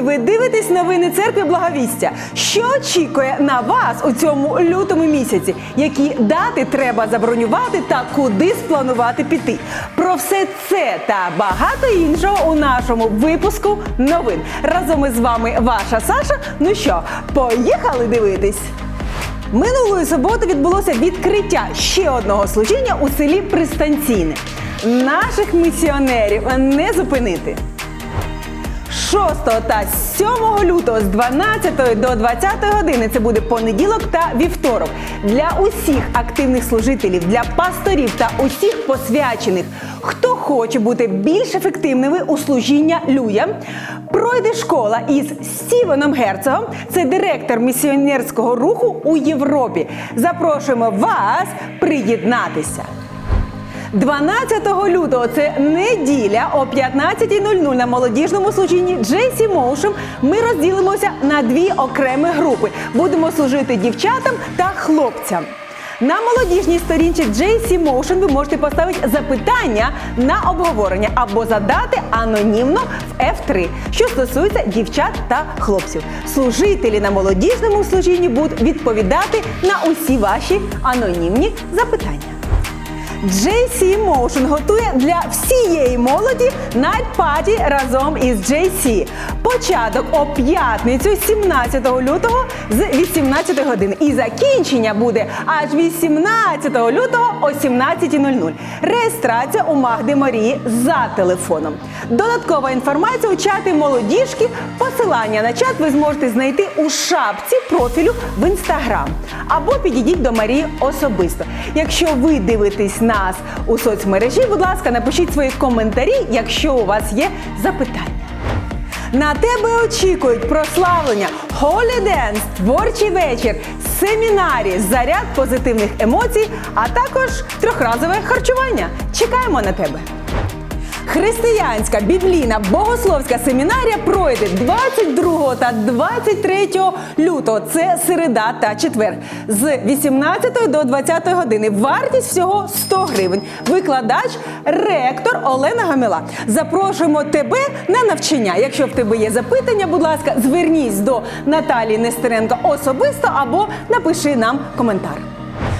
дивитесь новини церкви Благовістя. Що очікує на вас у цьому лютому місяці? Які дати треба забронювати та куди спланувати піти? Про все це та багато іншого у нашому випуску новин. Разом із вами ваша Саша. Ну що, поїхали дивитись? Минулої суботи відбулося відкриття ще одного служіння у селі Пристанційне. Наших місіонерів не зупинити. 6 та 7 лютого з 12 до 20 години це буде понеділок та вівторок. Для усіх активних служителів, для пасторів та усіх посвячених, хто хоче бути більш ефективними у служіння людям, пройде школа із Стівеном Герцогом. Це директор місіонерського руху у Європі. Запрошуємо вас приєднатися. 12 лютого це неділя о 15.00 на молодіжному служінні JC Motion ми розділимося на дві окремі групи. Будемо служити дівчатам та хлопцям. На молодіжній сторінці JC Motion ви можете поставити запитання на обговорення або задати анонімно в F3, що стосується дівчат та хлопців. Служителі на молодіжному служінні будуть відповідати на усі ваші анонімні запитання. JC Motion готує для всієї молоді Party разом із JC. Початок о п'ятницю 17 лютого з 18 години. І закінчення буде аж 18 лютого о 17.00. Реєстрація у Магди Марії за телефоном. Додаткова інформація у чаті молодіжки. Посилання на чат ви зможете знайти у шапці профілю в інстаграм. Або підійдіть до Марії особисто. Якщо ви дивитесь нас у соцмережі, будь ласка, напишіть свої коментарі, якщо у вас є запитання. На тебе очікують прославлення, холіденс, творчий вечір, семінарі, заряд позитивних емоцій, а також трьохразове харчування. Чекаємо на тебе. Християнська біблійна богословська семінарія пройде 22 та 23 лютого. Це середа та четвер. З 18 до 20 години. Вартість всього 100 гривень. Викладач, ректор Олена Гамила. Запрошуємо тебе на навчання. Якщо в тебе є запитання, будь ласка, звернись до Наталії Нестеренко особисто або напиши нам коментар.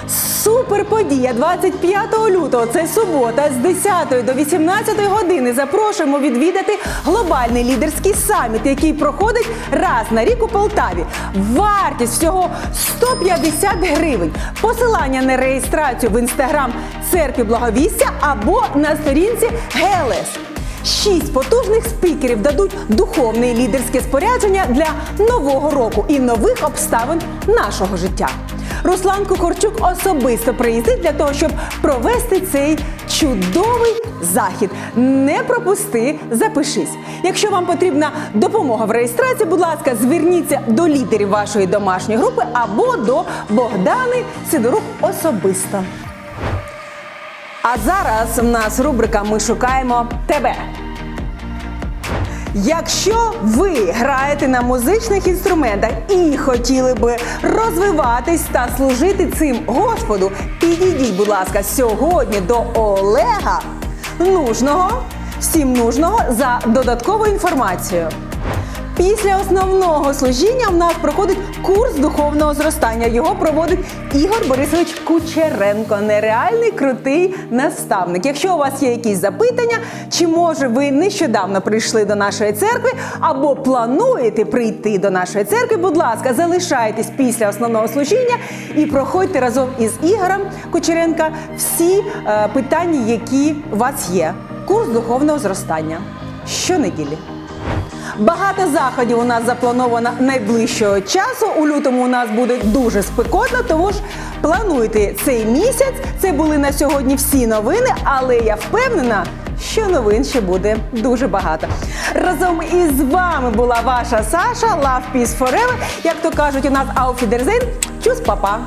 Супер подія 25 лютого. Це субота з 10 до 18 години. Запрошуємо відвідати глобальний лідерський саміт, який проходить раз на рік у Полтаві. Вартість всього 150 гривень. Посилання на реєстрацію в інстаграм церкви благовістя або на сторінці ГЛС. Шість потужних спікерів дадуть духовне і лідерське спорядження для нового року і нових обставин нашого життя. Руслан Кухарчук особисто приїздить для того, щоб провести цей чудовий захід. Не пропусти, запишись. Якщо вам потрібна допомога в реєстрації, будь ласка, зверніться до лідерів вашої домашньої групи або до Богдани Сидорук особисто. А зараз в нас рубрика Ми шукаємо тебе. Якщо ви граєте на музичних інструментах і хотіли би розвиватись та служити цим Господу, підійдіть, будь ласка, сьогодні до Олега нужного, всім нужного за додатковою інформацією. Після основного служіння в нас проходить курс духовного зростання. Його проводить Ігор Борисович Кучеренко, нереальний крутий наставник. Якщо у вас є якісь запитання, чи може ви нещодавно прийшли до нашої церкви або плануєте прийти до нашої церкви, будь ласка, залишайтесь після основного служіння і проходьте разом із Ігорем Кучеренка всі е, питання, які у вас є. Курс духовного зростання щонеділі. Багато заходів у нас заплановано найближчого часу. У лютому у нас буде дуже спекотно, тому ж плануйте цей місяць. Це були на сьогодні всі новини, але я впевнена, що новин ще буде дуже багато. Разом із вами була ваша Саша, Love Peace Forever. Як то кажуть, у нас Wiedersehen. Чус, папа!